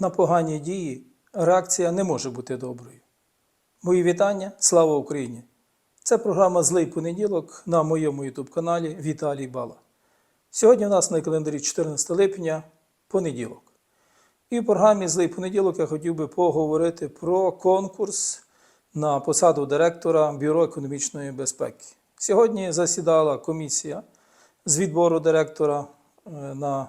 На погані дії реакція не може бути доброю. Мої вітання, слава Україні! Це програма Злий понеділок на моєму ютуб-каналі Віталій Бала. Сьогодні у нас на календарі 14 липня понеділок. І в програмі Злий понеділок я хотів би поговорити про конкурс на посаду директора Бюро економічної безпеки. Сьогодні засідала комісія з відбору директора е, на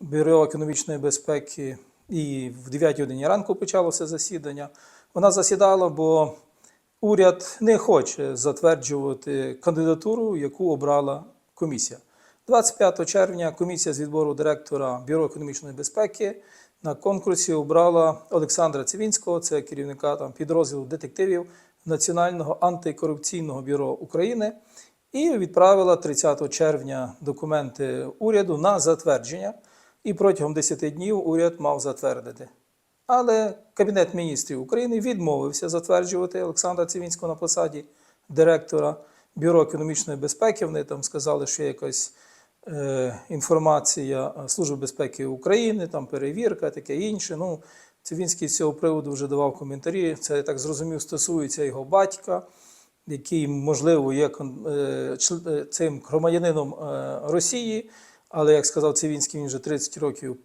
Бюро економічної безпеки, і в 9 годині ранку почалося засідання. Вона засідала, бо уряд не хоче затверджувати кандидатуру, яку обрала комісія. 25 червня комісія з відбору директора Бюро економічної безпеки на конкурсі обрала Олександра Цивінського, це керівника там, підрозділу детективів Національного антикорупційного бюро України, і відправила 30 червня документи уряду на затвердження. І протягом 10 днів уряд мав затвердити. Але Кабінет міністрів України відмовився затверджувати Олександра Цивінського на посаді директора Бюро економічної безпеки. Вони там сказали, що є якась е, інформація Служби безпеки України, там перевірка, таке інше. Ну, Цивінський з цього приводу вже давав коментарі. Це я так зрозумів, стосується його батька, який, можливо, є е, е, цим громадянином е, Росії. Але, як сказав Цивінський, він вже 30 років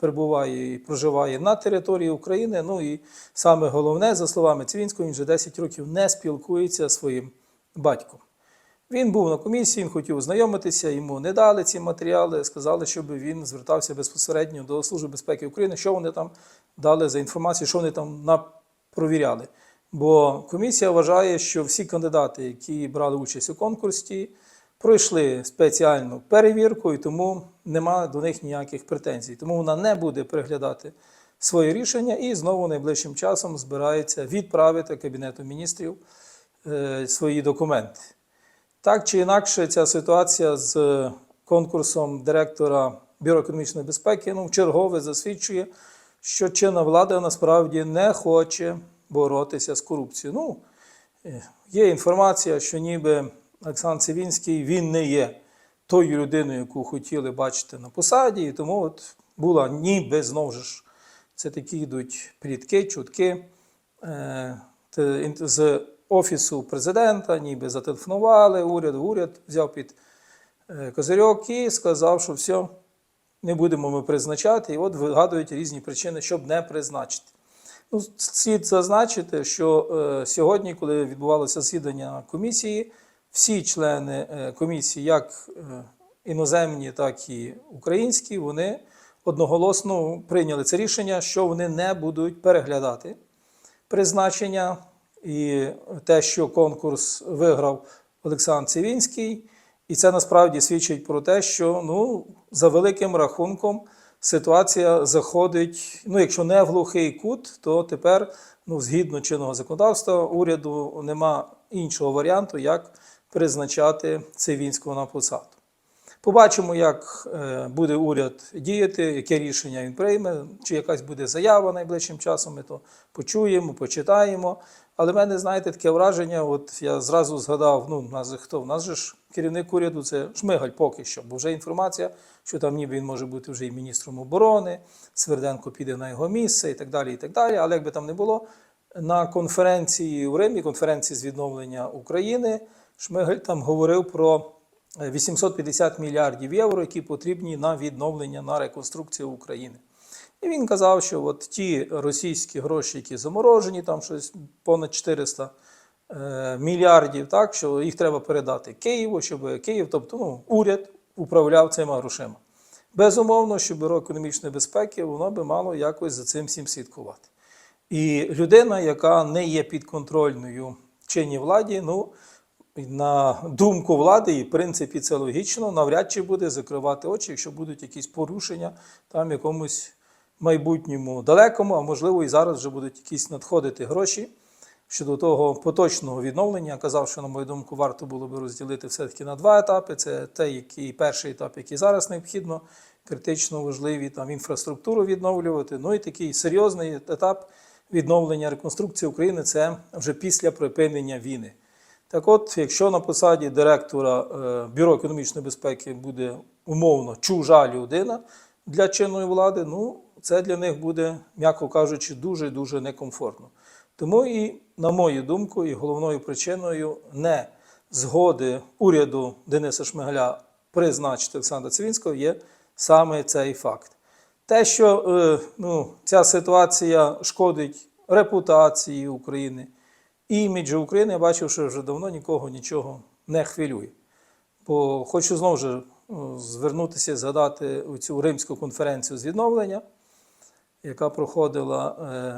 перебуває і проживає на території України. Ну і саме головне, за словами Цивінського, він вже 10 років не спілкується зі своїм батьком. Він був на комісії, він хотів ознайомитися, йому не дали ці матеріали, сказали, щоб він звертався безпосередньо до Служби безпеки України, що вони там дали за інформацію, що вони там провіряли. Бо комісія вважає, що всі кандидати, які брали участь у конкурсі, пройшли спеціальну перевірку, і тому немає до них ніяких претензій. Тому вона не буде переглядати своє рішення і знову найближчим часом збирається відправити Кабінету міністрів е, свої документи. Так чи інакше, ця ситуація з конкурсом директора Бюро економічної безпеки ну, чергове засвідчує, що чинна влада насправді не хоче боротися з корупцією. Ну, е, є інформація, що ніби Олександр Цивінський він не є тою людиною, яку хотіли бачити на посаді, і тому от була ніби знову ж це такі йдуть плітки, чутки е, з офісу президента, ніби зателефонували уряд, уряд взяв під е, козирьок і сказав, що все, не будемо ми призначати. І от вигадують різні причини, щоб не призначити. Ну, слід зазначити, що е, сьогодні, коли відбувалося засідання комісії, всі члени е, комісії, як е, іноземні, так і українські, вони одноголосно прийняли це рішення, що вони не будуть переглядати призначення і те, що конкурс виграв Олександр Цивінський. І це насправді свідчить про те, що ну, за великим рахунком ситуація заходить, ну, якщо не в глухий кут, то тепер, ну, згідно чинного законодавства, уряду нема іншого варіанту, як призначати Цивінського на посаду. Побачимо, як е, буде уряд діяти, яке рішення він прийме, чи якась буде заява найближчим часом. Ми то почуємо, почитаємо. Але в мене, знаєте, таке враження. От я зразу згадав, ну, в нас хто? В нас же ж керівник уряду це Шмигаль поки що, бо вже інформація, що там ніби він може бути вже і міністром оборони, Сверденко піде на його місце і так далі. і так далі. Але як би там не було, на конференції у Римі, конференції з відновлення України, Шмигаль там говорив про 850 мільярдів євро, які потрібні на відновлення на реконструкцію України. І він казав, що от ті російські гроші, які заморожені, там щось понад 400 е, мільярдів, так, що їх треба передати Києву, щоб Київ, тобто ну, уряд управляв цими грошима. Безумовно, що бюро економічної безпеки воно би мало якось за цим всім слідкувати. І людина, яка не є підконтрольною чинній владі, ну, на думку влади, і в принципі це логічно, навряд чи буде закривати очі, якщо будуть якісь порушення там якомусь майбутньому далекому, а можливо і зараз вже будуть якісь надходити гроші щодо того поточного відновлення. Я казав, що, на мою думку, варто було би розділити все-таки на два етапи. Це той, який перший етап, який зараз необхідно, критично важливі там інфраструктуру відновлювати. Ну і такий серйозний етап відновлення реконструкції України це вже після припинення війни. Так от, якщо на посаді директора е, Бюро економічної безпеки буде умовно чужа людина для чинної влади, ну це для них буде, м'яко кажучи, дуже дуже некомфортно. Тому і, на мою думку, і головною причиною не згоди уряду Дениса Шмигаля призначити Олександра Цивінського є саме цей факт. Те, що е, ну, ця ситуація шкодить репутації України, іміджу України, я бачив, що вже давно нікого нічого не хвилює. Бо хочу знову ж е, звернутися, згадати цю Римську конференцію з відновлення, яка проходила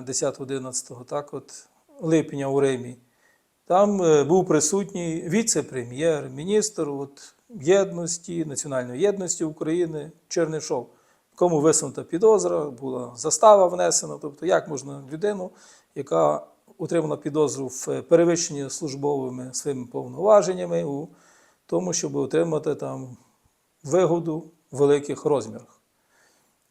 е, 10-11 так от, липня у Римі. Там е, був присутній віце-прем'єр, міністр от, єдності, національної єдності України Чернишов, кому висунута підозра, була застава внесена. Тобто, як можна людину, яка отримала підозру в перевищенні службовими своїми повноваженнями у тому, щоб отримати там вигоду в великих розмірах.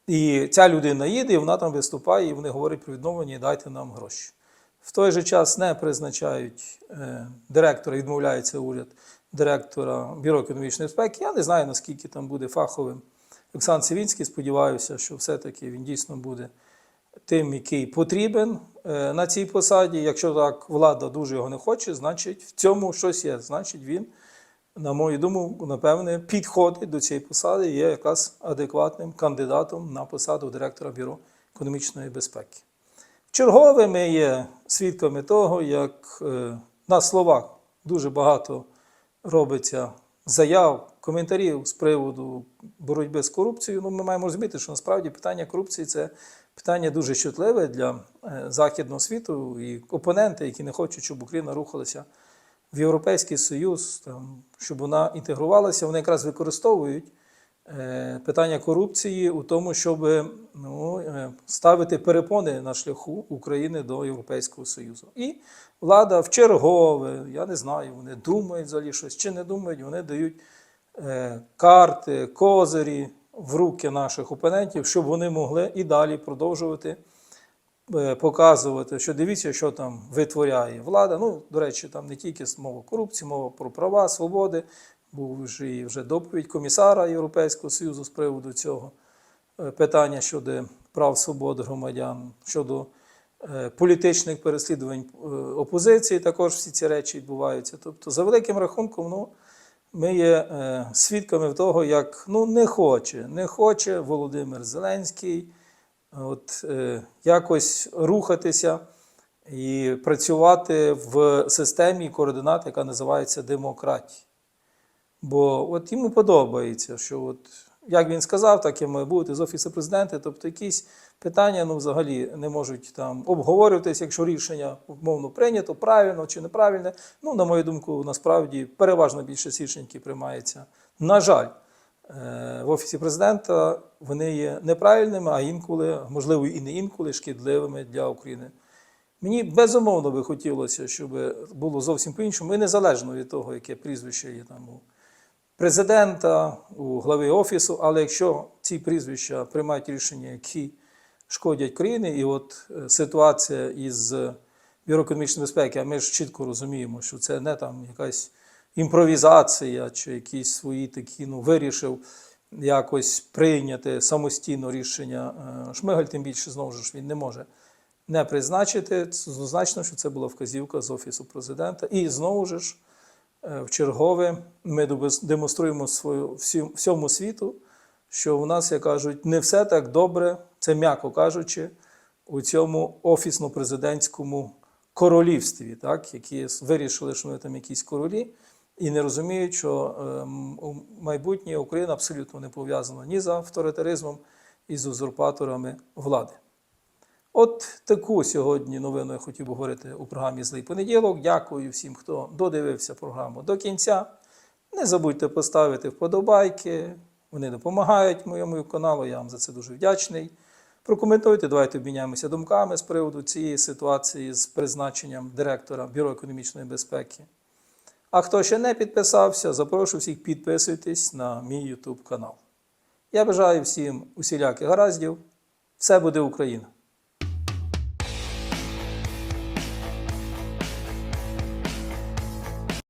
І ця людина їде, і вона там виступає, і вони говорять про відновлення, дайте нам гроші. В той же час не призначають е, директора, відмовляється уряд директора Бюро економічної безпеки. Я не знаю, наскільки там буде фаховим Олександр Сівінський. Сподіваюся, що все-таки він дійсно буде тим, який потрібен е, на цій посаді. Якщо так влада дуже його не хоче, значить в цьому щось є. Значить, він, на мою думку, напевне, підходить до цієї посади, і є якраз адекватним кандидатом на посаду директора Бюро економічної безпеки. Чергове ми є свідками того, як е, на словах дуже багато робиться заяв, коментарів з приводу боротьби з корупцією. Ну, ми маємо розуміти, що насправді питання корупції це питання дуже чутливе для е, західного світу і опоненти, які не хочуть, щоб Україна рухалася в Європейський Союз, там, щоб вона інтегрувалася, вони якраз використовують е, питання корупції у тому, щоб ну, е, ставити перепони на шляху України до Європейського Союзу. І влада в чергове, я не знаю, вони думають взагалі щось чи не думають, вони дають карти, козирі в руки наших опонентів, щоб вони могли і далі продовжувати е, показувати, що дивіться, що там витворяє влада. Ну, до речі, там не тільки мова корупції, мова про права, свободи. Був і вже доповідь комісара Європейського Союзу з приводу цього е, питання щодо прав свобод громадян, щодо е, політичних переслідувань опозиції. Також всі ці речі відбуваються. Тобто, за великим рахунком, ну, ми є е, свідками того, як ну, не хоче, не хоче Володимир Зеленський от, е, якось рухатися і працювати в системі координат, яка називається демократія. Бо от йому подобається, що от, як він сказав, так і має бути з Офісу президента. Тобто якісь питання ну, взагалі не можуть там обговорюватися, якщо рішення умовно прийнято, правильно чи неправильне. Ну, на мою думку, насправді переважно більшість рішень, які приймаються, на жаль, е, в Офісі президента, вони є неправильними, а інколи, можливо, і не інколи шкідливими для України. Мені безумовно би хотілося, щоб було зовсім по-іншому, і незалежно від того, яке прізвище є там у президента, у глави офісу. Але якщо ці прізвища приймають рішення, які шкодять країні, і от е, ситуація із Бюро економічної безпеки, а ми ж чітко розуміємо, що це не там якась імпровізація чи якісь свої такі, ну, вирішив якось прийняти самостійно рішення е, Шмигаль, тим більше знову ж він не може не призначити. Це Однозначно, що це була вказівка з Офісу президента. І знову ж е, в чергове ми демонструємо свою, всьому світу, що у нас, як кажуть, не все так добре, це м'яко кажучи, у цьому офісно-президентському королівстві, так, які вирішили, що вони там якісь королі, і не розуміють, що ем, майбутнє Україна абсолютно не пов'язана ні з авторитаризмом, і з узурпаторами влади. От таку сьогодні новину я хотів би говорити у програмі Злий понеділок. Дякую всім, хто додивився програму до кінця. Не забудьте поставити вподобайки. Вони допомагають моєму каналу. Я вам за це дуже вдячний. Прокоментуйте, давайте обміняємося думками з приводу цієї ситуації з призначенням директора Бюро економічної безпеки. А хто ще не підписався, запрошую всіх підписуйтесь на мій YouTube канал. Я бажаю всім усіляких гараздів. Все буде Україна!